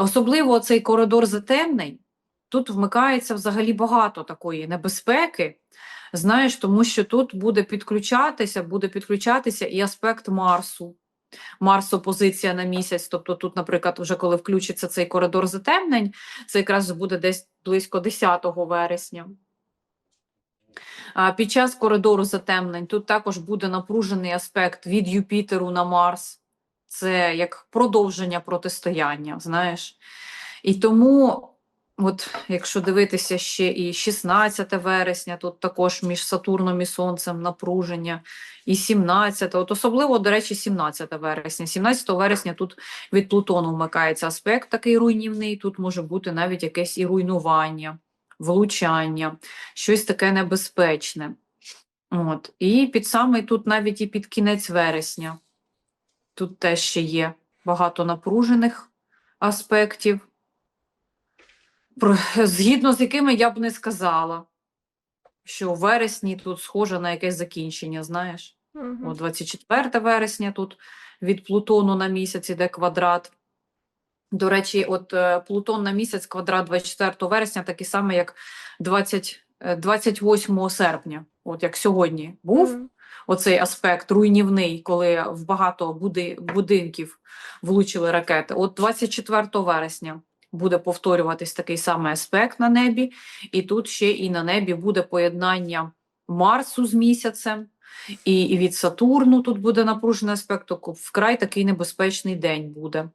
Особливо цей коридор затемнень, тут вмикається взагалі багато такої небезпеки, знаєш, тому що тут буде підключатися, буде підключатися і аспект Марсу. Марс опозиція на місяць, тобто тут, наприклад, вже коли включиться цей коридор затемнень, це якраз буде десь близько 10 вересня. Під час коридору затемнень тут також буде напружений аспект від Юпітеру на Марс. Це як продовження протистояння, знаєш. І тому, от якщо дивитися ще і 16 вересня, тут також між Сатурном і Сонцем напруження, і 17, от особливо, до речі, 17 вересня. 17 вересня тут від Плутону вмикається аспект такий руйнівний, тут може бути навіть якесь і руйнування, влучання, щось таке небезпечне. От. І під самий тут навіть і під кінець вересня. Тут теж ще є багато напружених аспектів, згідно з якими я б не сказала, що в вересні тут схоже на якесь закінчення, знаєш. Мгм. О, 24 вересня тут від Плутону на місяць іде квадрат. До речі, от е, Плутон на місяць квадрат 24 вересня, такий самий, як 20, е, 28 серпня, от як сьогодні був Мгм. Оцей аспект руйнівний, коли в багато буди, будинків влучили ракети. От 24 вересня буде повторюватись такий самий аспект на небі, і тут ще і на небі буде поєднання Марсу з місяцем, і, і від Сатурну тут буде напружений аспект, вкрай такий небезпечний день буде.